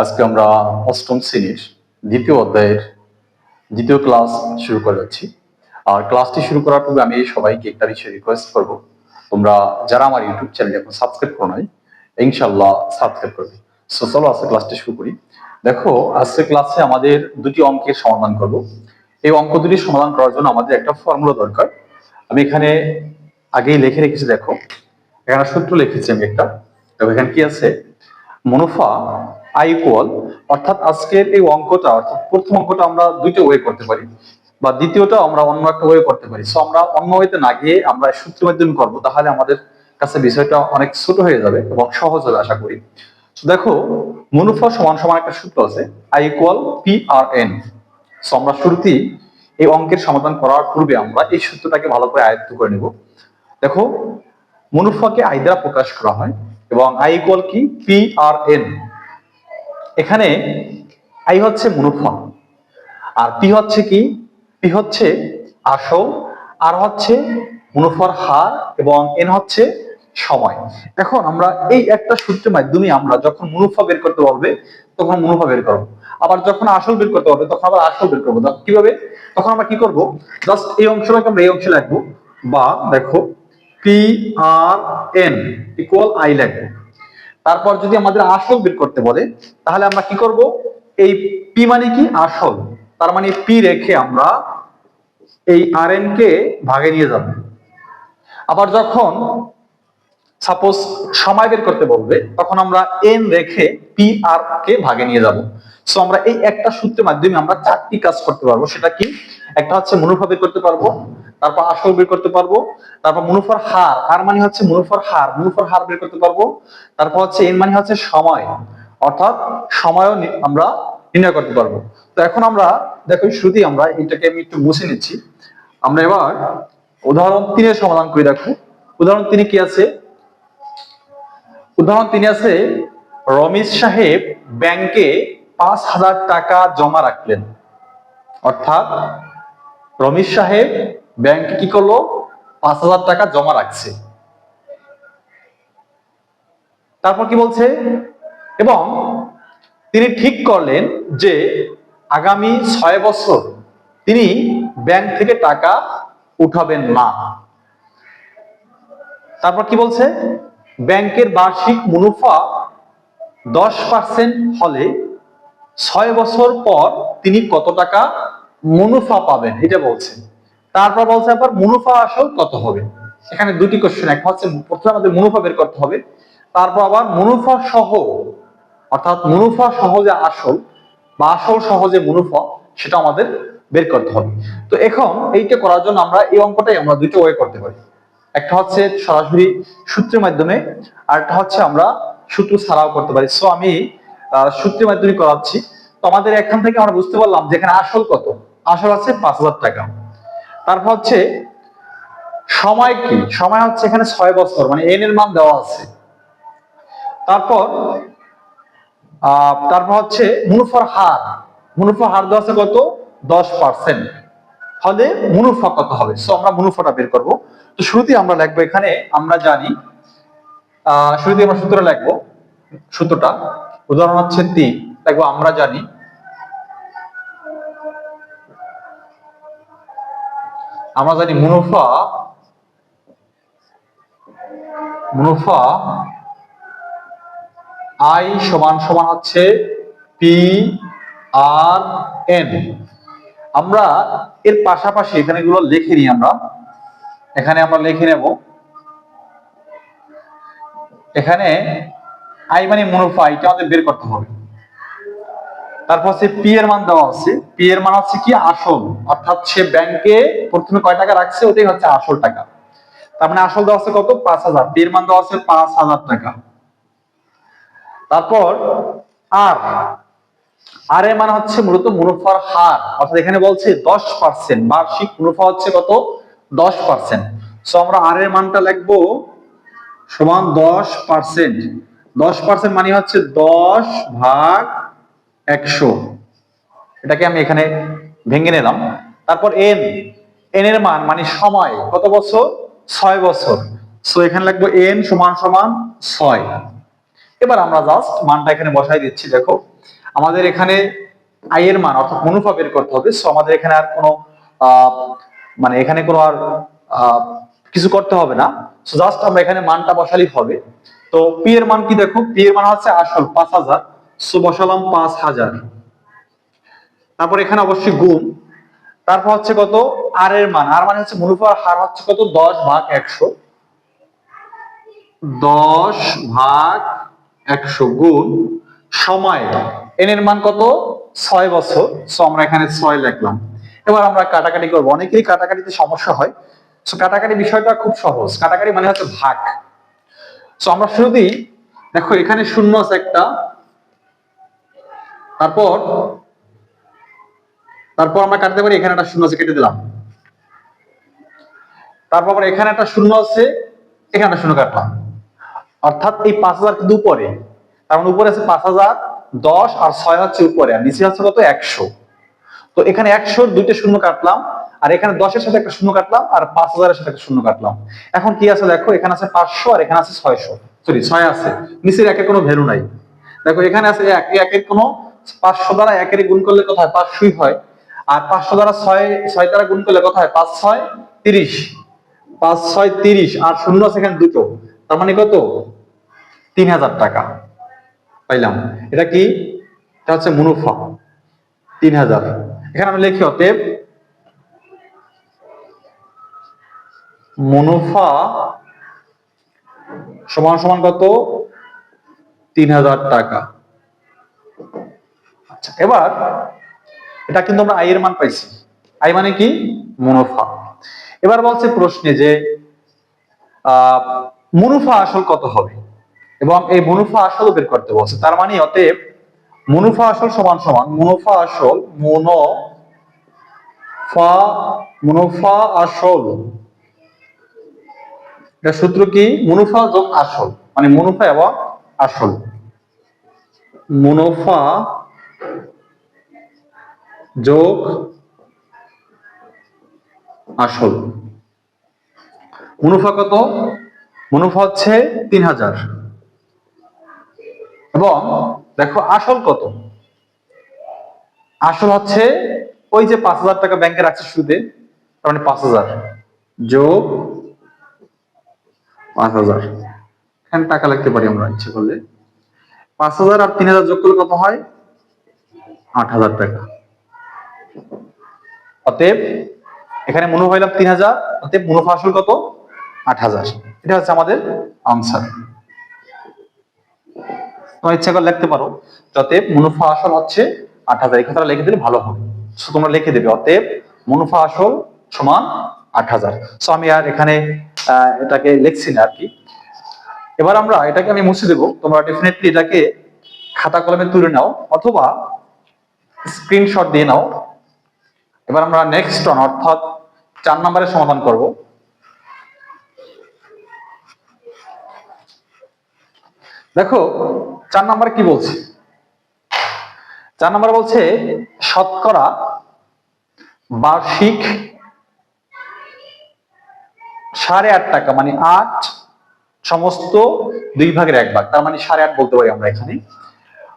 আজকে আমরা অষ্টম শ্রেণির দ্বিতীয় অধ্যায়ের দ্বিতীয় ক্লাস শুরু করে যাচ্ছি। আর ক্লাসটি শুরু করার পূর্বে আমি সবাইকে একটা বিষয় রিকোয়েস্ট করব। তোমরা যারা আমার ইউটিউব চ্যানেল এখন সাবস্ক্রাইব করো নাই ইনশাল্লাহ সাবস্ক্রাইব করবে। সো চলো আজকে ক্লাসটি শুরু করি। দেখো, আজকে ক্লাসে আমাদের দুটি অঙ্কের সমাধান করব। এই অঙ্ক দুটি সমাধান করার জন্য আমাদের একটা ফর্মুলা দরকার। আমি এখানে আগেই লিখে রেখেছি, দেখো। এখানে সূত্র লিখেছি আমি একটা। এখানে কি আছে? মুনাফা আই ইকুয়াল অর্থাৎ আজকের এই অঙ্কটা, অর্থাৎ প্রথম অঙ্কটা আমরা দুইটা ওয়ে করতে পারি, বা দ্বিতীয়টা আমরা অন্য একটা ওয়ে করতে পারি। সো আমরা অন্য ওয়েতে না গিয়ে আমরা সূত্রের মাধ্যমে করব, তাহলে আমাদের কাছে বিষয়টা অনেক ছোট হয়ে যাবে এবং সহজ হবে, আশা করি। দেখো, মুনাফা সমান সমান একটা সূত্র আছে I equal P R N so আমরা শুরুতেই এই অঙ্কের সমাধান করার পূর্বে আমরা এই সূত্রটাকে ভালো করে আয়ত্ত করে নেব। দেখো, মুনাফাকে আই দ্বারা প্রকাশ করা হয়, এবং আই ইকুয়াল কি? পি আর এন এখানে আই হচ্ছে মুনাফা আর পি হচ্ছে কি? পি হচ্ছে আসল, আর হচ্ছে মুনাফার হার এবং এন হচ্ছে সময়। এখন আমরা এই একটা সূত্রের মাধ্যমে আমরা যখন মুনাফা বের করতে পারবে, তখন মুনাফা বের করব। আবার যখন আসল বের করতে পারবে, তখন আবার আসল বের করব। কীভাবে? তখন আমরা কি করব? জাস্ট এই অংশটাকে আমরা এই অংশে লিখব বা দেখো P R N equal I লিখব। তারপর যদি আমাদের আসল বের করতে বলে, তাহলে আমরা কি করব? এই পি মানে কি? আসল। তার মানে পি রেখে আমরা এই আর এন কে ভাগে নিয়ে যাব। আবার যখন সাপোজ সময় বের করতে বলবে, তখন আমরা এন রেখে পি আর কে ভাগে নিয়ে যাব। সো আমরা এই একটা সূত্রের মাধ্যমে আমরা চারটি কাজ করতে পারব। সেটা কি? একটা হচ্ছে মুনাফা করতে পারব, তারপর আসল বের করতে পারব, তারপর মুনাফার হার। আর মানে হচ্ছে মুনাফার হার মুনাফার হার বের করতে পারব, তারপর হচ্ছে এন মানে হচ্ছে সময়। অর্থাৎ সময়ও আমরা নির্ণয় করতে পারব। তো এখন আমরা, দেখো শুরুতেই আমরা এটাকে আমি একটু মুছে নিচ্ছি। আমরা এবার উদাহরণ তিনের সমাধান করে দেখো উদাহরণ তিনে কি আছে? উদাহরণ তিনি আছে, রমেশ সাহেব ব্যাংকে পাঁচ হাজার টাকা জমা রাখলেন। অর্থাৎ রমেশ সাহেব ব্যাংকে কি করল? পাঁচ হাজার টাকা জমা রাখছে। তারপর কি বলছে? এবং তিনি ঠিক করলেন যে আগামী ছয় বছর তিনি ব্যাংক থেকে টাকা উঠাবেন না। তারপর কি বলছে? ব্যাংকের বার্ষিক মুনাফা দশ পার্সেন্ট হলে ছয় বছর পর তিনি কত টাকা মুনাফা পাবেন? এটা বলছেন। তারপর বলছে আবার মুনাফা আসল কত হবে? এখানে দুটি কোশ্চেন একটা হচ্ছে প্রথমে আমাদের মুনাফা বের করতে হবে, তারপর আবার মুনাফা সহ, অর্থাৎ মুনাফা সহ যে আসল বা আসল সহ যে মুনাফা, সেটা আমাদের বের করতে হবে। তো এখন এইটা করার জন্য আমরা এই অঙ্কটাই আমরা দুটো ওয়ে করতে পারি। একটা হচ্ছে সরাসরি সূত্রের মাধ্যমে, আর একটা হচ্ছে আমরা সূত্র ছাড়াও করতে পারি। সো আমি সূত্রের মাধ্যমে করাচ্ছি। তো আমাদের এখান থেকে আমরা বুঝতে পারলাম যে এখানে আসল কত? আসল আছে পাঁচ হাজার টাকা। তারপর হচ্ছে, সময় কি? সময় হচ্ছে এখানে ছয় বছর মানে এন এর মান দেওয়া আছে। তারপর তারপর হচ্ছে মুনাফার হার। মুনাফার হার দেওয়া আছে কত? দশ পার্সেন্ট। ফলে মুনাফা কত হবে? সো আমরা মুনাফাটা বের করব। তো শুরুতেই আমরা লিখব এখানে, আমরা জানি, আহ, শুরুতেই আমরা সূত্রটা লিখব, সূত্রটা। উদাহরণ হচ্ছে তিন। লিখব আমরা জানি আমরা জানি মুনাফা মুনাফা আই সমান সমান হচ্ছে পি আর এন। আমরা এর পাশাপাশি এখানে এগুলো লিখে নিই আমরা। এখানে আমরা লিখে নেব। এখানে আই মানে মুনাফা, এটা আমাদের বের করতে হবে। তারপর হচ্ছে পি এর মান দেওয়া আছে। পি এর মান হচ্ছে কি? আসল। অর্থাৎ সে ব্যাংকে প্রথমে কয় টাকা রাখছে? ওটাই হচ্ছে আসল টাকা। তার মানে আসল দেওয়া আছে কত? পাঁচ হাজার। পি এর মান দেওয়া আছে পাঁচ হাজার টাকা। তারপর আর আর এর মানে হচ্ছে মূলত মুনাফার হার। অর্থাৎ এখানে বলছে দশ পার্সেন্ট বার্ষিক মুনাফা হচ্ছে কত? দশ পার্সেন্ট সো আমরা আর এর মানটা লিখব সমান দশ পার্সেন্ট দশ পার্সেন্ট মানে হচ্ছে দশ ভাগ একশো। এটাকে আমি এখানে ভেঙে নিলাম। তারপর এন এন এর মান মানে সময়। কত বছর? ছয় বছর। সো এখানে লাগবে এন সমান সমান ছয়। এবার আমরা জাস্ট মানটা এখানে বসাই দিচ্ছি, দেখো। আমাদের এখানে আই এর মান, অর্থাৎ মুনাফা বের করতে হবে। সো আমাদের এখানে আর কোনো মানে এখানে কোনো আর কিছু করতে হবে না। সো জাস্ট আমরা এখানে মানটা বসালেই হবে। তো পি এর মান কি দেখো? পি এর মান হচ্ছে আসল, পাঁচ হাজার। সো বসালাম পাঁচ হাজার। তারপর এখানে অবশ্যই গুণ। তারপর হচ্ছে কত? আর এর মান। আর মানে হচ্ছে মুনাফার হার হচ্ছে কত? দশ ভাগ একশো। দশ ভাগ একশো গুণ সময়। এন এর মান কত? ছয় বছর। সো আমরা এখানে ছয় লিখলাম। এবার আমরা কাটাকাটি করব। অনেকেরই কাটাকাটিতে সমস্যা হয়। সো কাটাকাটি বিষয়টা খুব সহজ। কাটাকাটি মানে হচ্ছে ভাগ। সো আমরা শুরুতেই দেখো এখানে শূন্য আছে একটা। তারপর তারপর আমরা কাটতে পারি, এখানে একটা শূন্য আছে, কেটে দিলাম। তারপর আবার এখানে একটা শূন্য আছে, এখানে একটা শূন্য কাটলাম। অর্থাৎ এই পাঁচ হাজার কিন্তু উপরে। তার মানে উপরে আছে পাঁচ হাজার, দশ আর ছয় হচ্ছে উপরে, আর নিচে হচ্ছে কত? একশো। তো এখানে একশোর দুইটা শূন্য কাটলাম, আর এখানে দশের সাথে একটা শূন্য কাটলাম, আর পাঁচ হাজারের সাথে একটা শূন্য কাটলাম। এখন কি আছে দেখো? এখানে আছে পাঁচশো আর এখানে আছে ছয়শো। সরি, ছয় আছে। নিচের একের কোনো ভ্যালু নাই। দেখো, এখানে আছে এক একের কোনো পাঁচশো দ্বারা একের গুণ করলে কোথায় পাঁচশোই হয়। আর পাঁচশো দ্বারা ছয় ছয় দ্বারা গুণ করলে কোথায় পাঁচ ছয় তিরিশ। পাঁচ ছয় তিরিশ আর শূন্য এখানে দুটো। তার মানে কত? তিন হাজার টাকা। পাইলাম। এটা কি? এটা হচ্ছে মুনাফা। তিন হাজার। এখানে আমি লিখি, অতএব মুনাফা সমান সমান কত? তিন হাজার টাকা। আচ্ছা এবার এটা কিন্তু আমরা আয়ের মান পাইছি। আয় মানে কি? মুনাফা। এবার বলছে প্রশ্নে যে মুনাফা আসল কত হবে? এবং এই মুনাফা আসল বের করতে বলছে। তার মানে অতএব মুনাফা আসল সমান সমান, মুনাফা আসল, মুনাফা মুনাফা আসল। এটা সূত্র কি? মুনাফা যোগ আসল। মানে মুনাফা এবং আসল। মুনাফা যোগ আসল। মুনাফা কত? মুনাফা হচ্ছে তিন হাজার। এবং দেখো আসল কত? আসল হচ্ছে ওই যে পাঁচ হাজার টাকা ব্যাংকে রাখছে সুদে তার মানে পাঁচ হাজার। যোগ পাঁচ হাজার। এখানে টাকা লাগতে পারি আমরা, ইচ্ছে করলে। পাঁচ হাজার আর তিন হাজার যোগ করলে কত হয়? আট হাজার টাকা। অতএব এখানে মুনাফা হইলাম তিন হাজার অতএব মুনাফা আসল কত? আট হাজার। এটা হচ্ছে আমাদের আনসার তোমার ইচ্ছা করে লিখতে পারো অতএব মুনাফা আসল হচ্ছে আট হাজার। কথাটা লিখে দিলে ভালো হবে। So, তোমরা লিখে দেবে অতএব মুনাফা আসল সমান আট হাজার। সো আমি আর এখানে এটাকে লিখছি না আর কি। এবার আমরা এটাকে আমি মুছে দেবো। তোমরা ডেফিনেটলি এটাকে খাতা কলমে তুলে নাও অথবা স্ক্রিনশট দিয়ে নাও। এবার আমরা নেক্সট অন অর্থাৎ চার নম্বরের সমাধান করব। দেখো, চার নম্বরে কি বলছে? চার নম্বরে বলছে, শতকরা বার্ষিক সাড়ে আট টাকা মানে আট সমস্ত দুই ভাগের এক ভাগ, তার মানে সাড়ে আট বলতে পারি আমরা এখানে।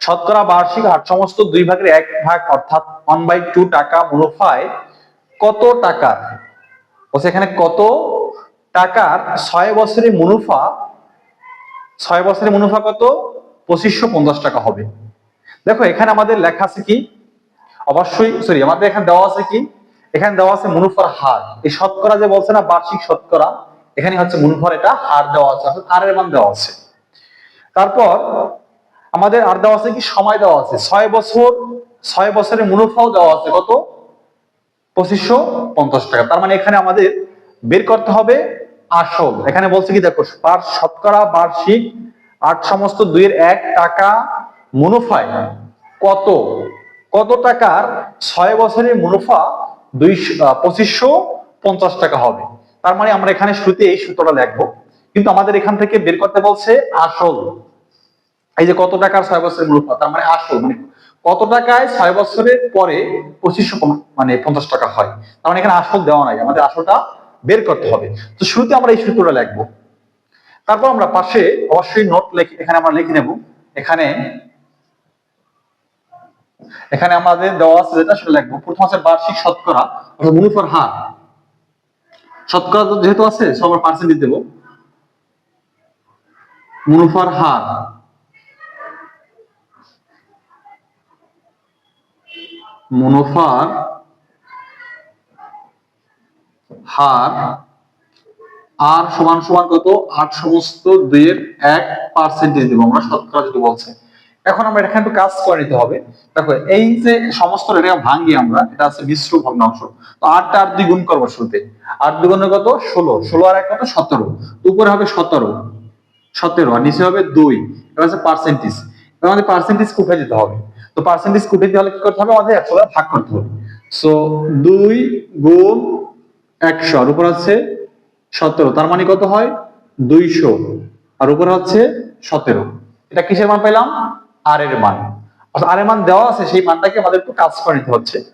শতকরা বার্ষিক আট সমস্ত দুই ভাগের এক ভাগ, অর্থাৎ ওয়ান বাই টু টাকা মুনাফায় কত টাকার? এখানে কত টাকার ছয় বছরের মুনাফা, ছয় বছরের মুনাফা কত? পঁচিশশো পঞ্চাশ টাকা হবে। দেখো, এখানে আমাদের লেখা আছে কি? অবশ্যই সরি আমাদের এখানে দেওয়া আছে কি? এখানে দেওয়া আছে মুনাফার হার। এই শতকরা যে বলছে না, বার্ষিক শতকরা, এখানে হচ্ছে মুনাফার এটা হার দেওয়া আছে, অর্থাৎ আর এর মান দেওয়া আছে। তারপর আমাদের আর দেওয়া আছে কি? সময় দেওয়া আছে। ছয় বছর, ছয় বছরের মুনাফাও দেওয়া আছে। কত? পঁচিশশো পঞ্চাশ টাকা। তার মানে এখানে আমাদের বের করতে হবে আসল। এখানে বলছে কি, দেখো, পার শতকরা বার্ষিক আট সমস্ত দুইয়ের এক টাকা মুনাফায়। কত? কত টাকার ছয় বছরের মুনাফা দুই পঁচিশশো পঞ্চাশ টাকা হবে? তার মানে আমরা এখানে শুরুতে এই সূত্রটা লিখব। কিন্তু আমাদের এখান থেকে বের করতে বলছে আসল। এই যে কত টাকার ছয় বছরের মুনাফা তার মানে আসল মানে কত টাকায় ছয় বছরের পরে পঁচিশশো মানে পঞ্চাশ টাকা হয়? তার মানে এখানে আসল দেওয়া নাই, আমাদের আসলটা বের করতে হবে। তো শুরুতে আমরা এই সূত্রটা লিখব। তারপর আমরা পাশে অবশ্যই নোট লিখে, এখানে আমরা লিখে নেব। এখানে এখানে আমাদের দেওয়া আছে যেটা, সেটা লিখব। প্রথম আছে বার্ষিক শতকরা, অর্থাৎ মুনাফার হার। শতকরা যেহেতু আছে সবার পার্সেন্টেজ দেবো। মুনাফার হার। মুনাফার, হার, আর সমান সমান কত? আট সমস্ত দুইয়ের এক পার্সেন্টেজ দিব আমরা, শতকরা যদি বলছে। এখন আমরা এখানে একটু কাজ করে নিতে হবে। দেখো, এই যে সমস্ত এটা ভাঙ্গি আমরা, এটা আছে মিশ্র ভগ্নাংশ। তো আটটা আট দুই গুণ করব শুরুতে। আট দুগুণে কত? ষোলো। ষোলো আর এক কত? সতেরো। উপরে হবে সতেরো। সতেরো। আর নিচে হবে দুই। এবার হচ্ছে পার্সেন্টেজ এবার আমাদের পার্সেন্টেজ কোথায় যেতে হবে? তো পার্সেন্টেজ কুঠে দিতে হলে কি করতে হবে? আমাদের একশো দ্বারা ভাগ করতে হবে। সো দুই গুণ একশো, আর উপর হচ্ছে সতেরো। তার মানে কত হয়? দুইশো। আর উপরে হচ্ছে সতেরো। এটা কিসের মান পেলাম? আর এর মান। আর এর মান দেওয়া আছে, সেই মানটাকে আমাদের একটু কাজ করে নিতে হচ্ছে।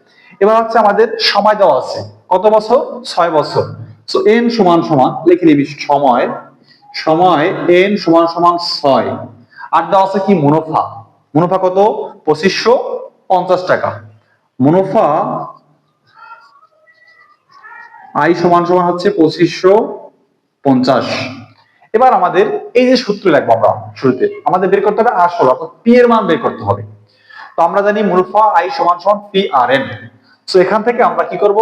এবার হচ্ছে আমাদের সময় দেওয়া আছে। কত বছর? ছয় বছর। সো এন সমান সমান, লিখে নিবি সময়। সময় এন সমান সমান ছয়। আর দেওয়া আছে কি? মুনাফা। মুনাফা কত? পঁচিশশো পঞ্চাশ টাকা। মুনাফা আই সমান সমান হচ্ছে পঁচিশশো পঞ্চাশ। এবার আমাদের এই যে সূত্র আমরা শুরুতে, আমাদের বের করতে হবে অর্থাৎ পি এর মান বের করতে হবে। তো আমরা জানি মুনাফা আই সমান সমান পি আর এন। তো এখান থেকে আমরা কি করব?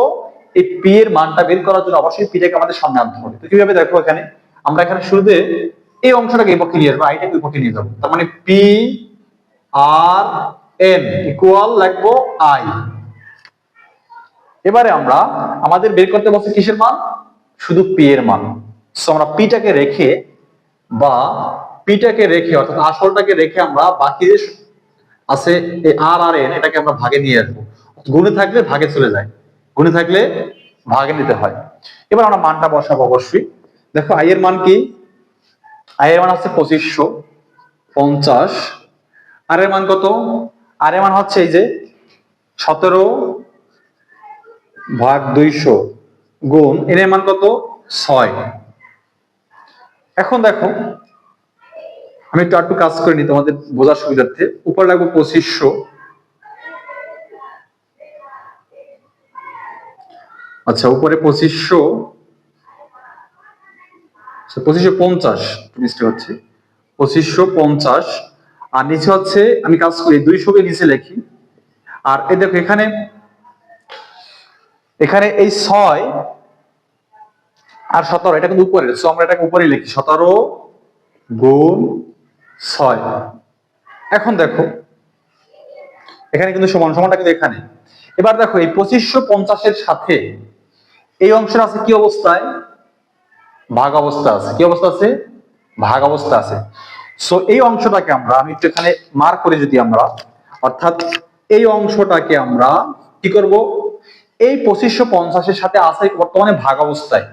এই পি এর মানটা বের করার জন্য অবশ্যই পিটাকে আমাদের সামনে আনতে হবে। তো কীভাবে দেখো এখানে? আমরা এখানে শুরুতে এই অংশটাকে এই পক্ষে নিয়ে আসব, আইটাকে ওই পক্ষে নিয়ে যাব। তার মানে পি আর এন ইকুয়াল লাগবো আই এবারে আমরা আমাদের বের করতে বলছি কিসের মান? শুধু পি এর মান। সো আমরা পিটাকে রেখে বা পিটাকে রেখে, অর্থাৎ আসলটাকে রেখে আমরা বাকি যে আছে আর আর এন এটাকে আমরা ভাগে নিয়ে আসব। গুণে থাকলে ভাগে চলে যায়। গুণে থাকলে ভাগে নিতে হয়। এবার আমরা মানটা বসাবো অবশ্যই। দেখো আই এর মান কি? আই এর মান আছে পঁচিশশো পঞ্চাশ আর এর মান কত? আর এর মান হচ্ছে এই যে সতেরো ভাগ দুইশো গুণ এর মান কত? ছয়। এখন দেখো আমি একটু একটু কাজ করে নি তোমাদের বোঝার সুবিধার্থে। উপর লাগবে পঁচিশশো। আচ্ছা উপরে পঁচিশশো। আচ্ছা, পঁচিশশো পঞ্চাশ মিস্টেক হচ্ছে। পঁচিশশো পঞ্চাশ। আর নিচে হচ্ছে, আমি কাজ করি দুইশোকে নিচে লিখি। আর এই দেখো এখানে এখানে এই ছয় আর সতেরো, এটা কিন্তু উপরে সো আমরা এটাকে উপরে লিখি, সতেরো গুণ ছয়। এখন দেখো, এখানে কিন্তু সমান, সমানটা কিন্তু এখানে। এবার দেখো, এই পঁচিশশো পঞ্চাশের সাথে এই অংশটা আছে কি অবস্থায়? ভাগ অবস্থা আছে। কি অবস্থা আছে? ভাগ অবস্থা আছে। সো এই অংশটাকে আমরা আমি একটু এখানে মার করে যদি আমরা। অর্থাৎ এই অংশটাকে আমরা কি করব? এই পঁচিশশো পঞ্চাশের সাথে আছে বর্তমানে ভাগ অবস্থায়।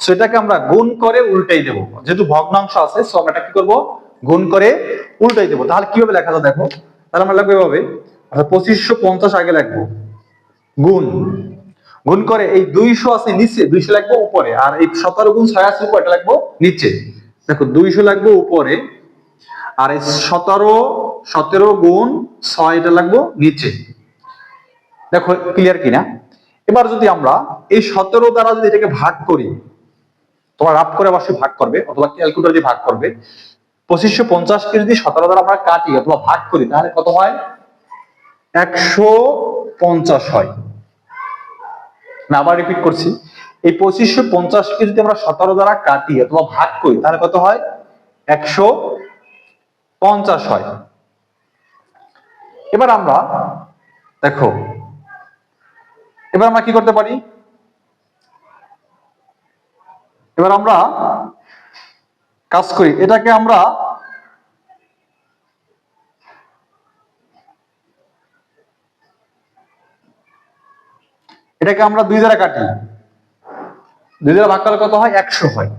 সো এটাকে আমরা গুণ করে উল্টাই দেব। যেহেতু ভগ্নাংশ আছে সো আমরা কি করব? গুণ করে উল্টাই দেব। তাহলে কীভাবে লেখা যায় দেখো? তাহলে আমরা লিখব এভাবে। পঁচিশশো পঞ্চাশ আগে লিখব। গুণ। গুণ করে এই দুইশো আছে নিচে, দুইশো লাগবো উপরে। আর এই সতেরো গুণ ছয় আছে উপরে, এটা লাগবো নিচে। দেখো, দুইশো লাগবো উপরে আর এই সতেরো সতেরো গুণ ছয় এটা লাগবো নিচে। দেখো ক্লিয়ার কিনা? এবার যদি আমরা এই সতেরো দ্বারা যদি এটাকে ভাগ করি, তোমার রাফ করে অবশ্যই ভাগ করবে, অথবা ক্যালকুলেটর দিয়ে ভাগ করবে। পঁচিশশো পঞ্চাশকে যদি সতেরো দ্বারা আমরা কাটি, অথবা ভাগ করি, তাহলে কত হয়? একশো পঞ্চাশ হয়। না, আবার রিপিট করছি। এই পঁচিশশো পঞ্চাশকে যদি আমরা সতেরো দ্বারা কাটি, অথবা ভাগ করি, তাহলে কত হয়? একশো পঞ্চাশ হয়। এবার আমরা, দেখো, এবার আমরা কি করতে পারি? এবার আমরা কাজ করি, এটাকে আমরা এটাকে আমরা দুই দ্বারা কাটি। দুই দ্বারা ভাগ করলে কত হয়? একশো হয়।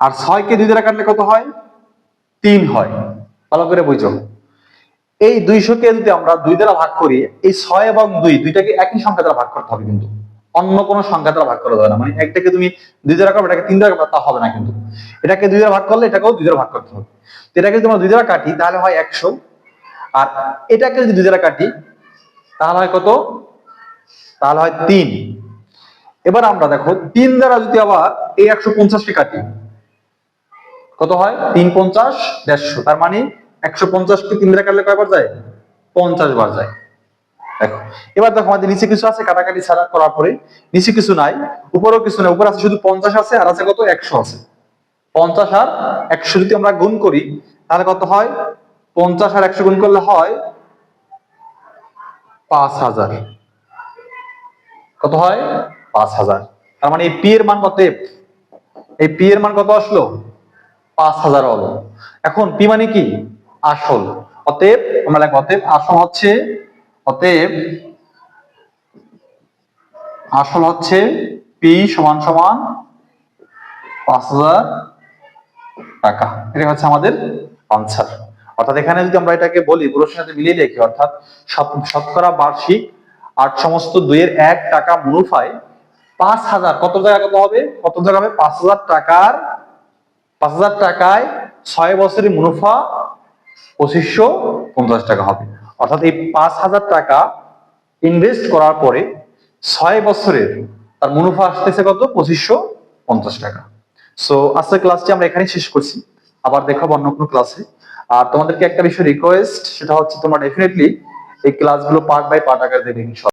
আর ছয়কে দুই দ্বারা কাটলে কত হয়? তিন হয়। ভালো করে বুঝো। এই দুইশোকে যদি আমরা দুই দ্বারা ভাগ করি, এই ছয় এবং দুই দুইটাকে একই সংখ্যা দ্বারা ভাগ করতে হবে কিন্তু। অন্য কোনো সংখ্যা দ্বারা ভাগ করা যাবে না। মানে একটাকে তুমি দুই দ্বারা করবে এটাকে তিন দ্বারা করবে তা হবে না কিন্তু। এটাকে দুই দ্বারা ভাগ করলে এটাকেও দুই দ্বারা ভাগ করতে হবে। এটাকে যদি আমরা দুই দ্বারা কাটি, তাহলে হয় একশো। আর এটাকে যদি দুই দ্বারা কাটি, তাহলে হয় কত? তাহলে হয় তিন। এবার আমরা দেখো, তিন দ্বারা যদি আবার এই একশো পঞ্চাশকে কাটি কত হয়? তিন পঞ্চাশ, দেড়শো। তার মানে একশো পঞ্চাশকে তিন দ্বারা কাটলে কয়বার যায়? পঞ্চাশ বার যায়। দেখো, এবার দেখো আমাদের নিচে কিছু আছে, কাটাকাটি ছাড়া করার পরে। নিচে কিছু নাই, উপরেও কিছু নাই, উপরে আছে শুধু পঞ্চাশ আছে, আর আছে কত? একশো আছে। পঞ্চাশ আর একশো যদি আমরা গুণ করি, তাহলে কত হয়? পঞ্চাশ আর একশো গুণ করলে হয় পাঁচ হাজার। কত হয়? পাঁচ হাজার। তার মানে এই পি এর মান কত? এই পি এর মান কত আসলো? পাঁচ হাজার হলো। এখন পি মানে কি? আসল। অতএব, আমরা লেখো অতএব আসল হচ্ছে, অতএব আসল হচ্ছে পি সমান সমান পাঁচ হাজার টাকা। এটা হচ্ছে আমাদের আনসার অর্থাৎ এখানে যদি আমরা এটাকে বলি পুরোর সাথে মিলিয়ে লিখি, অর্থাৎ শত- শতকরা বার্ষিক আট সমস্ত দুইয়ের এক টাকা মুনাফায় পাঁচ হাজার, কত জায়গা কত হবে? কত জায়গা হবে? পাঁচ হাজার টাকার পাঁচ হাজার টাকায় ছয় বছরের মুনাফা পঁচিশশো পঞ্চাশ টাকা হবে। অর্থাৎ এই পাঁচ হাজার টাকা ইনভেস্ট করার পরে ছয় বছরের তার মুনাফা আসতেছে কত? পঁচিশশো পঞ্চাশ টাকা। সো আজকের ক্লাসটি আমরা এখানেই শেষ করছি। আবার দেখাবো অন্য কোনো ক্লাসে আর তোমাদেরকে একটা বিষয় রিকোয়েস্ট সেটা হচ্ছে তোমরা ডেফিনেটলি এই ক্লাসগুলো পার্ট বাই পার্ট আকারে ইনশাআল্লাহ।